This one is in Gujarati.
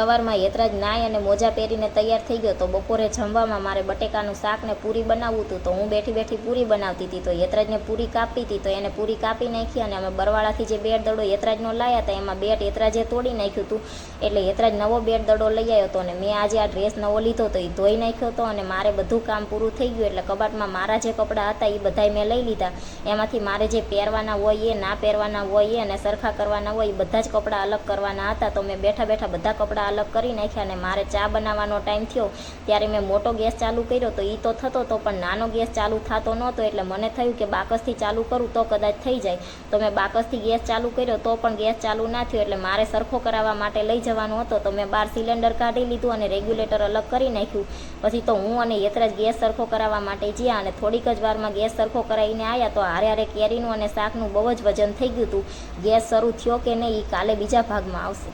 સવારમાં યતરાજ નાય અને મોજા પહેરીને તૈયાર થઈ ગયો તો બપોરે જમવામાં મારે બટેકાનું શાક ને પૂરી બનાવવું હતું તો હું બેઠી બેઠી પૂરી બનાવતી હતી તો યતરાજને પૂરી કાપી હતી તો એને પૂરી કાપી નાખી અને અમે બરવાળાથી જે બેટ દડો યતરાજનો લાવ્યા હતા એમાં બેટ યતરાજે તોડી નાખ્યું હતું. એટલે યતરાજ નવો બેટ દડો લઈ આવ્યો હતો અને મેં આજે આ ડ્રેસ નવો લીધો હતો એ ધોઈ નાખ્યો હતો અને મારે બધું કામ પૂરું થઈ ગયું એટલે કબાટમાં મારા જે કપડાં હતા એ બધાય મેં લઈ લીધા. એમાંથી મારે જે પહેરવાના હોય એ, ના પહેરવાના હોય એ અને સરખા કરવાના હોય એ બધા જ કપડાં અલગ કરવાના હતા તો મેં બેઠા બેઠા બધા કપડાં અલગ કરી નાખ્યા અને મારે ચા બનાવવાનો ટાઈમ થયો, ત્યારે મેં મોટો ગેસ ચાલુ કર્યો તો એ તો થતો તો પણ નાનો ગેસ ચાલુ થતો નહોતો, એટલે મને થયું કે બાકસથી ચાલુ કરું તો કદાચ થઈ જાય. તો મેં બાકસથી ગેસ ચાલુ કર્યો તો પણ ગેસ ચાલુ ના થયો, એટલે મારે સરખો કરાવવા માટે લઈ જવાનો હતો. તો મેં બાર સિલિન્ડર કાઢી લીધું અને રેગ્યુલેટર અલગ કરી નાખ્યું. પછી તો હું અને યતરાજ ગેસ સરખો કરાવવા માટે જ્યાં અને થોડીક જ વારમાં ગેસ સરખો કરાવીને આવ્યા તો હારે હારે કેરીનું અને શાકનું બહુ જ વજન થઈ ગયું હતું. ગેસ શરૂ થયો કે નહીં એ કાલે બીજા ભાગમાં આવશે.